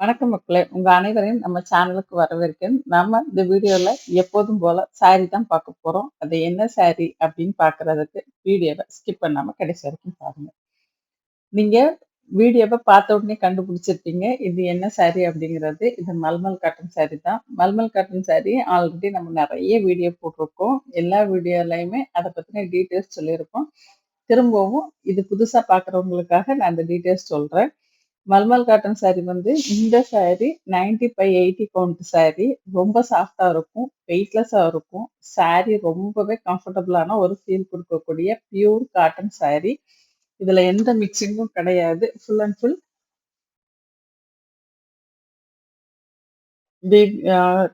வணக்கம் மக்களே! உங்க அனைவரையும் நம்ம சேனலுக்கு வரவேற்கிறேன். நம்ம இந்த வீடியோல எப்போதும் போல சாரி தான் பார்க்க போறோம். அது என்ன சாரி அப்படின்னு பார்க்கறதுக்கு வீடியோவை ஸ்கிப் பண்ணாம கடைசி வரைக்கும் பாருங்க. நீங்க வீடியோவை பார்த்த உடனே கண்டுபிடிச்சிருப்பீங்க. இது என்ன சாரி அப்படிங்கிறது. இது மல்மல் காட்டன் சாரி தான். மல்மல் காட்டன் சாரி ஆல்ரெடி நம்ம நிறைய வீடியோ போட்டிருக்கோம். எல்லா வீடியோலையுமே அதை பத்தின டீட்டெயில்ஸ் சொல்லியிருக்கோம் திரும்பவும் இது புதுசா பார்க்குறவங்களுக்காக நான் அந்த டீட்டெயில்ஸ் சொல்றேன். மல்மல் காட்டன் சாரி வந்து இந்த சாரி 90 பை 80 கவுண்ட் சாரி. ரொம்ப சாஃப்ட்டா இருக்கும். வெயிட்லெஸ்ஸாக இருக்கும். சாரி ரொம்பவே கம்ஃபர்டபுளான ஒரு ஃபீல் கொடுக்கக்கூடிய பியூர் காட்டன் சாரி. இதுல எந்த மிக்சிங்கும் கிடையாது. Full and full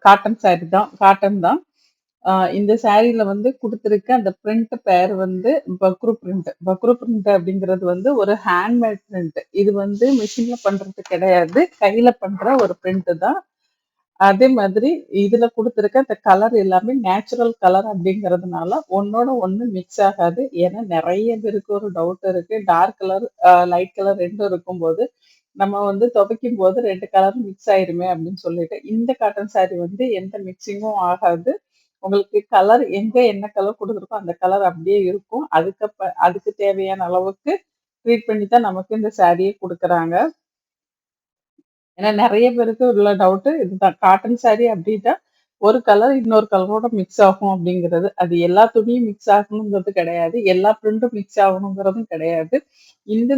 cotton sari தான். காட்டன் தான். இந்த சாரியில வந்து கொடுத்துருக்க அந்த பிரிண்ட் பேர் வந்து பக்ரு பிரிண்ட். பக்ரு பிரிண்ட் அப்படிங்கிறது வந்து ஒரு ஹேண்ட்மேட் பிரிண்ட். இது வந்து மிஷின்ல பண்றது கிடையாது. கையில பண்ற ஒரு பிரிண்ட் தான். அதே மாதிரி இதுல குடுத்திருக்க அந்த கலர் எல்லாமே நேச்சுரல் கலர் அப்படிங்கிறதுனால ஒன்னோட ஒண்ணு மிக்ஸ் ஆகாது. ஏன்னா நிறைய பேருக்கு ஒரு டவுட் இருக்கு. டார்க் கலர், லைட் கலர் ரெண்டும் இருக்கும்போது, நம்ம வந்து துவைக்கும் போது ரெண்டு கலரும் மிக்ஸ் ஆயிருமே அப்படின்னு சொல்லிட்டு, இந்த காட்டன் சாரி வந்து எந்த மிக்சிங்கும் ஆகாது. உங்களுக்கு கலர் எங்க என்ன கலர் கொடுத்துருக்கோ அந்த கலர் அப்படியே இருக்கும். அதுக்கப்ப அதுக்கு தேவையான அளவுக்கு ட்ரீட் பண்ணி தான் நமக்கு இந்த சாரியை கொடுக்குறாங்க ஏன்னா நிறைய பேருக்கு உள்ள டவுட்டு இதுதான். காட்டன் சாரி அப்படின்னா, ஒரு கலர் இன்னொரு கலரோட மிக்ஸ் ஆகும் அப்படிங்கிறது. அது எல்லா துணியும் மிக்ஸ் ஆகணுங்கிறது கிடையாது. எல்லா பிரிண்டும் மிக்ஸ் ஆகணுங்கிறதும் கிடையாது. இந்த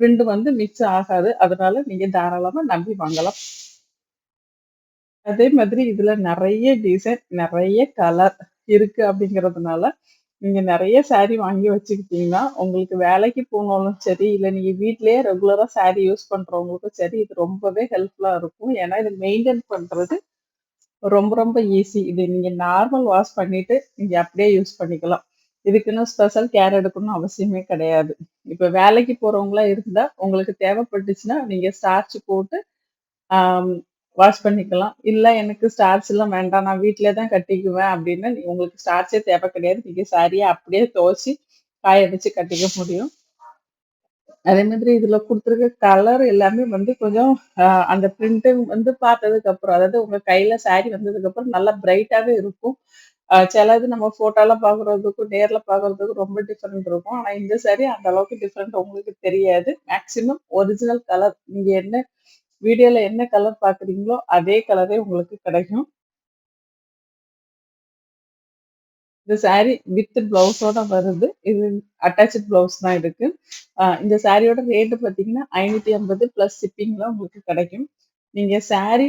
பிரிண்ட் வந்து மிக்ஸ் ஆகாது. அதனால நீங்க தாராளமா நம்பி வாங்கலாம். அதே மாதிரி இதுல நிறைய டிசைன், நிறைய கலர் இருக்கு அப்படிங்கிறதுனால, நீங்க நிறைய சாரி வாங்கி வச்சுக்கிட்டீங்கன்னா, உங்களுக்கு வேலைக்கு போனாலும் சரி, இல்ல நீங்க வீட்லயே ரெகுலரா சாரி யூஸ் பண்றவங்களுக்கும் சரி, இது ரொம்பவே ஹெல்ப்ஃபுல்லா இருக்கும். ஏன்னா இது மெயின்டெயின் பண்றது ரொம்ப ரொம்ப ஈஸி. இது நீங்க நார்மல் வாஷ் பண்ணிட்டு, நீங்க அப்படியே யூஸ் பண்ணிக்கலாம். இதுக்குன்னு ஸ்பெஷல் கேர் எடுக்கணும்னு அவசியமே கிடையாது. இப்ப வேலைக்கு போறவங்களா இருந்தா, உங்களுக்கு தேவைப்பட்டுச்சுன்னா, நீங்க ஸ்டார்ச் போட்டு வாஷ் பண்ணிக்கலாம். இல்ல எனக்கு ஸ்டார்ச்லாம் வேண்டாம். நான் வீட்டிலே தான் கட்டிக்குவேன் அப்படின்னு நீ உங்களுக்கு ஸ்டார்ச்சே தேவை கிடையாது. நீங்க சாரிய அப்படியே துவச்சு, காய வச்சு கட்டிக்க முடியும். அதே மாதிரி இதுல கொடுத்துருக்க கலர் எல்லாமே வந்து கொஞ்சம் அந்த பிரிண்ட் வந்து பார்த்ததுக்கு அப்புறம், அதாவது உங்க கையில சாரி வந்ததுக்கப்புறம் நல்லா பிரைட்டாவே இருக்கும். சிலது நம்ம ஃபோட்டோல பாக்குறதுக்கும் நேர்ல பாக்குறதுக்கும் ரொம்ப டிஃப்ரெண்ட் இருக்கும். ஆனா இந்த சாரி அந்த அளவுக்கு டிஃப்ரெண்ட் உங்களுக்கு தெரியாது. மேக்சிமம் ஒரிஜினல் கலர் நீங்க என்ன வீடியோல என்ன கலர் பார்க்குறீங்களோ, அதே கலரே உங்களுக்கு கிடைக்கும். இந்த சாரி வித் ப்ளவுஸோட வருது. இது அட்டாச்ட் ப்ளவுஸ் தான் இருக்கு இந்த சாரியோட ரேட் பார்த்தீங்கன்னா, 550 பிளஸ் ஷிப்பிங்ல உங்களுக்கு கிடைக்கும். நீங்க சாரி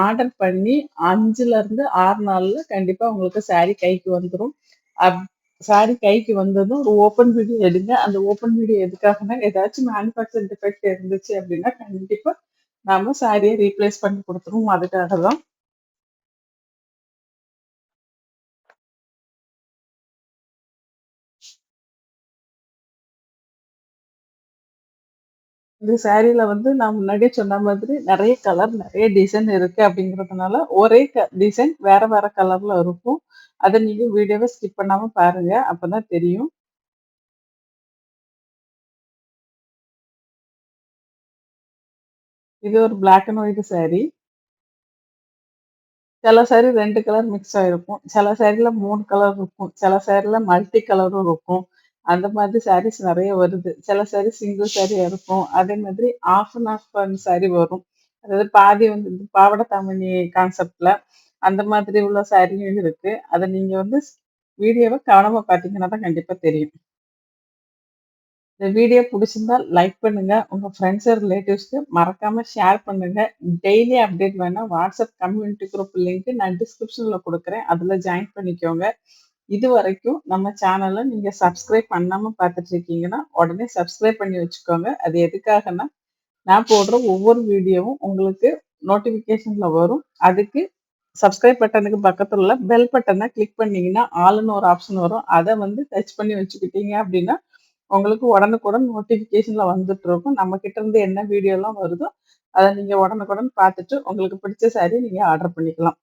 ஆர்டர் பண்ணி 5லருந்து 6 நாள்ல கண்டிப்பா உங்களுக்கு சாரி கைக்கு வந்துடும் அப் சாரி கைக்கு வந்ததும் ஒரு ஓப்பன் வீடியோ எடுங்க. அந்த ஓப்பன் வீடியோ எதுக்காகன்னா, ஏதாச்சும் மேனுஃபேக்சர் டிஃபெக்ட் இருந்துச்சு அப்படின்னா, கண்டிப்பா நாம சாரியை ரீப்ளேஸ் பண்ணி கொடுத்துருவோம் அதுக்காக தான். இந்த சாரியில வந்து நான் முன்னாடியே சொன்ன மாதிரி நிறைய கலர், நிறைய டிசைன் இருக்கு அப்படிங்கிறதுனால, ஒரே க டிசைன் வேற வேற கலர்ல இருக்கும். அதை நீங்க வீடியோவை ஸ்கிப் பண்ணாம பாருங்க. அப்பதான் தெரியும். இது ஒரு பிளாக் அண்ட் ஒயிட் சாரி. சில சாரி ரெண்டு கலர் மிக்ஸ் ஆயிருக்கும். சில சாரில மூணு கலர் இருக்கும். சில சாரில மல்டி கலரும் இருக்கும். அந்த மாதிரி சாரீஸ் நிறைய வருது. சில சாரி சிங்கிள் சாரியா இருக்கும். அதே மாதிரி half and half and sari வரும். அதாவது பாதி வந்து பாவாடை தாவணி கான்செப்ட்ல அந்த மாதிரி உள்ள சாரியும் இருக்கு. அத நீங்க வந்து வீடியோவ கவனமா பார்த்தீங்கன்னா தான் கண்டிப்பா தெரியும். இந்த வீடியோ பிடிச்சிருந்தா லைக் பண்ணுங்க. உங்க ஃப்ரெண்ட்ஸ் ரிலேட்டிவ்ஸ்க்கு மறக்காம ஷேர் பண்ணுங்க. டெய்லி அப்டேட் வேணா வாட்ஸ்அப் கம்யூனிட்டி குரூப் லிங்க் நான் டிஸ்கிரிப்ஷன்ல கொடுக்குறேன் அதுல ஜாயின் பண்ணிக்கோங்க. இது வரைக்கும் நம்ம சேனலை நீங்க சப்ஸ்கிரைப் பண்ணாம பார்த்துட்டு இருக்கீங்கன்னா, உடனே சப்ஸ்கிரைப் பண்ணி வச்சுக்கோங்க. அது எதுக்காகன்னா, நான் போடுற ஒவ்வொரு வீடியோவும் உங்களுக்கு நோட்டிஃபிகேஷன்ல வரும். அதுக்கு சப்ஸ்கிரைப் பட்டனுக்கு பக்கத்துல உள்ள பெல் பட்டனை கிளிக் பண்ணீங்கன்னா, ஆளுன்னு ஒரு ஆப்ஷன் வரும். அதை வந்து டச் பண்ணி வச்சுக்கிட்டீங்க அப்படின்னா, உங்களுக்கு உடனுக்குடன் நோட்டிஃபிகேஷன்ல வந்துட்டு இருக்கும். நம்ம கிட்ட இருந்து என்ன வீடியோலாம் வருதோ, அதை நீங்க உடனுக்குடன் பார்த்துட்டு, உங்களுக்கு பிடிச்ச சாரீ நீங்க ஆர்டர் பண்ணிக்கலாம்.